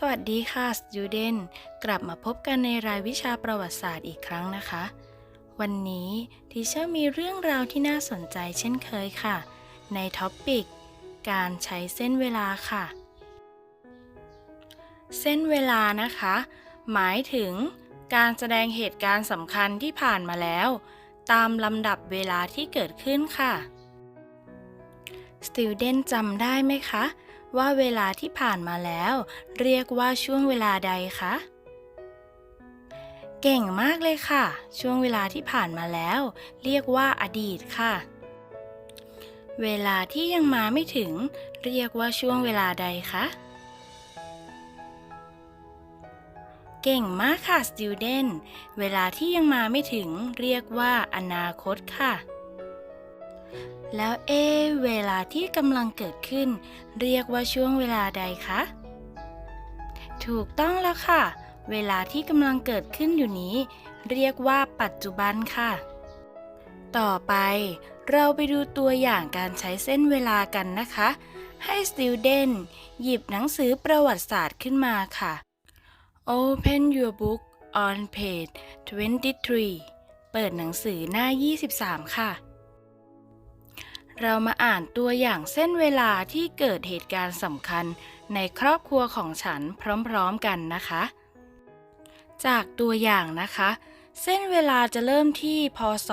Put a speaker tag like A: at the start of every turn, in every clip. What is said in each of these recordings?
A: สวัสดีค่ะ student กลับมาพบกันในรายวิชาประวัติศาสตร์อีกครั้งนะคะ วันนี้ทีเชอร์มีเรื่องราวที่น่าสนใจเช่นเคยค่ะ ในท็อปปิกการใช้เส้นเวลาค่ะ เส้นเวลานะคะ หมายถึงการแสดงเหตุการณ์สำคัญที่ผ่านมาแล้ว ตามลำดับเวลาที่เกิดขึ้นค่ะ Student จำได้ไหมคะ ว่าเวลาที่ผ่านมาแล้ว เรียกว่าช่วงเวลาใดคะ เก่งมากเลยค่ะ ช่วงเวลาที่ผ่านมาแล้ว เรียกว่าอดีตค่ะ เวลาที่ยังมาไม่ถึง เรียกว่าช่วงเวลาใดคะเก่งมากค่ะ student เวลาที่ยังมาไม่ถึง เรียกว่าอนาคตค่ะ แล้วเอ เวลาที่กำลังเกิดขึ้น เรียกว่าช่วงเวลาใดคะ ถูกต้องแล้วค่ะ เวลาที่กำลังเกิดขึ้นอยู่นี้ เรียกว่าปัจจุบันค่ะ ต่อไปเราไปดูตัวอย่างการใช้เส้นเวลากันนะคะ ให้ student หยิบหนังสือประวัติศาสตร์ขึ้นมาค่ะ Open your book on page 23 เปิดหนังสือหน้า 23 ค่ะ เรามาอ่านตัวอย่างเส้นเวลาที่เกิดเหตุการณ์สำคัญในครอบครัวของฉันพร้อมๆกันนะคะ จากตัวอย่างนะคะ เส้นเวลาจะเริ่มที่พศ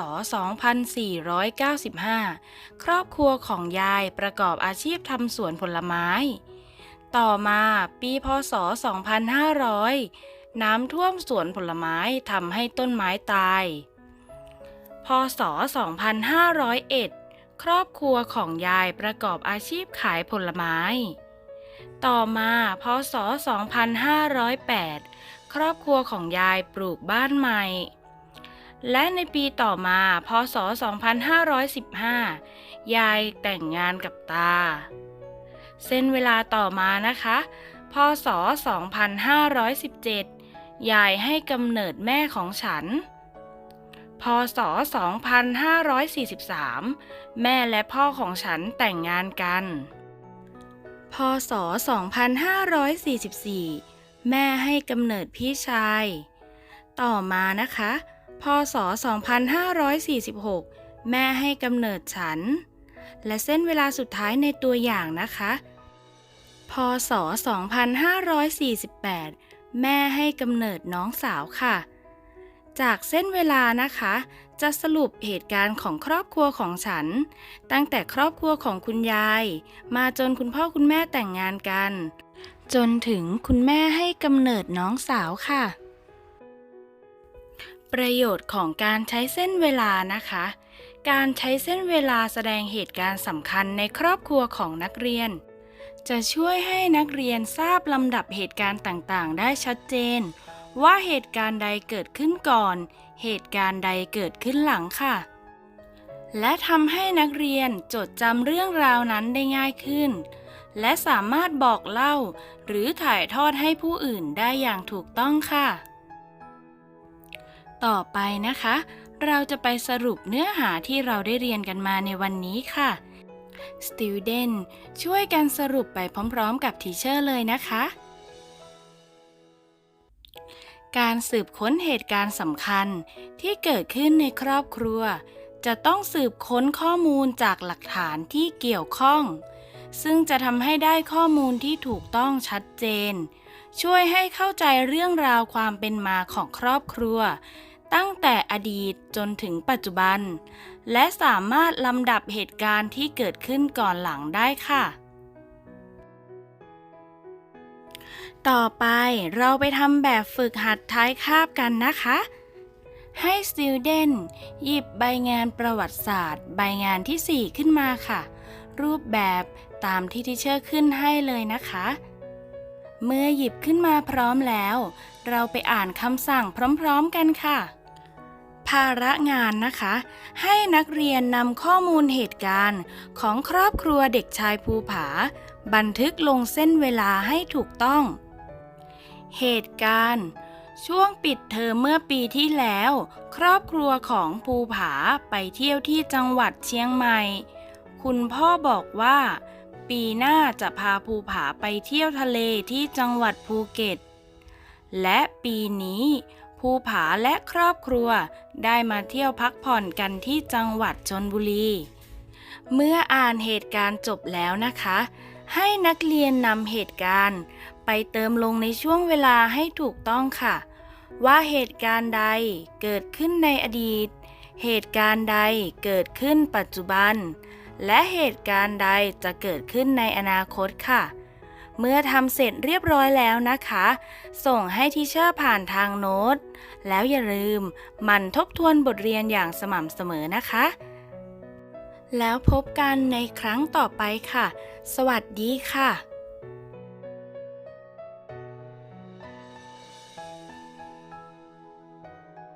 A: 2495 ครอบครัวของยายประกอบอาชีพทำสวนผลไม้ ต่อมาปีพศ 2500 น้ำท่วมสวนผลไม้ทำให้ต้นไม้ตาย พศ 2501 ครอบครัวของยายประกอบอาชีพขายผลไม้ ต่อมาพศ 2508 ครอบครัวของยายปลูกบ้านใหม่ และในปีต่อมาพศ 2515 ยายแต่งงานกับตา เส้นเวลาต่อมานะคะ พศ 2517 ยายให้กำเนิดแม่ของฉัน พศ 2543 แม่และพ่อของฉันแต่งงานกัน พศ 2544 แม่ให้กำเนิดพี่ชาย ต่อมานะคะ พศ 2546 แม่ให้กำเนิดฉัน และเส้นเวลาสุดท้ายในตัวอย่างนะคะ พศ 2548 แม่ให้กำเนิดน้องสาวค่ะ จากเส้นเวลานะคะ จะสรุปเหตุการณ์ของครอบครัวของฉัน ตั้งแต่ครอบครัวของคุณยาย มาจนคุณพ่อคุณแม่แต่งงานกัน จนถึงคุณแม่ให้กำเนิดน้องสาวค่ะ ประโยชน์ของการใช้เส้นเวลานะคะ การใช้เส้นเวลาแสดงเหตุการณ์สำคัญในครอบครัวของนักเรียน จะช่วยให้นักเรียนทราบลำดับเหตุการณ์ต่างๆ ได้ชัดเจน ว่าเหตุการณ์ใดเกิดขึ้นก่อน เหตุการณ์ใดเกิดขึ้นหลังค่ะ และทำให้นักเรียนจดจำเรื่องราวนั้นได้ง่ายขึ้น และสามารถบอกเล่า หรือถ่ายทอดให้ผู้อื่นได้อย่างถูกต้องค่ะ ต่อไปนะคะ เราจะไปสรุปเนื้อหาที่เราได้เรียนกันมาในวันนี้ค่ะ Student ช่วยกันสรุปไปพร้อม ๆ กับทีเชอร์เลยนะคะ การสืบค้นเหตุการณ์สำคัญที่เกิดขึ้นในครอบครัว จะต้องสืบค้นข้อมูลจากหลักฐานที่เกี่ยวข้อง ซึ่งจะทำให้ได้ข้อมูลที่ถูกต้องชัดเจน ช่วยให้เข้าใจเรื่องราวความเป็นมาของครอบครัว ตั้งแต่อดีตจนถึงปัจจุบัน และสามารถลำดับเหตุการณ์ที่เกิดขึ้นก่อนหลังได้ค่ะ ต่อไปเราไปทำแบบฝึกหัดท้ายคาบกันนะคะ ให้ student หยิบใบงานประวัติศาสตร์ ใบงานที่ 4 ขึ้นมาค่ะ รูปแบบตามที่ที่เชอร์ขึ้นให้เลยนะคะ เมื่อหยิบขึ้นมาพร้อมแล้ว เราไปอ่านคำสั่งพร้อมๆกันค่ะ ภาระงานนะคะ ให้นักเรียนนำข้อมูลเหตุการณ์ของครอบครัวเด็กชายภูผา บันทึกลงเส้นเวลาให้ถูกต้อง เหตุการณ์ ช่วงปิดเทอมเมื่อปีที่แล้ว ครอบครัวของภูผาไปเที่ยวที่จังหวัดเชียงใหม่ คุณพ่อบอกว่า ปีหน้าจะพาภูผาไปเที่ยวทะเลที่จังหวัดภูเก็ต และปีนี้ภูผาและครอบครัวได้มาเที่ยวพักผ่อนกันที่จังหวัดชนบุรี เมื่ออ่านเหตุการณ์จบแล้วนะคะ ให้นักเรียนนำเหตุการณ์ ไปเติมลงในช่วงเวลาให้ถูกต้องค่ะ ว่าเหตุการณ์ใดเกิดขึ้นในอดีต เหตุการณ์ใดเกิดขึ้นปัจจุบัน และเหตุการณ์ใดจะเกิดขึ้นในอนาคตค่ะ เมื่อทำเสร็จเรียบร้อยแล้วนะคะ ส่งให้ทีเชอร์ผ่านทางโน้ต แล้วอย่าลืมหมั่นทบทวนบทเรียนอย่างสม่ำเสมอนะคะ แล้วพบกันในครั้งต่อไปค่ะ สวัสดีค่ะ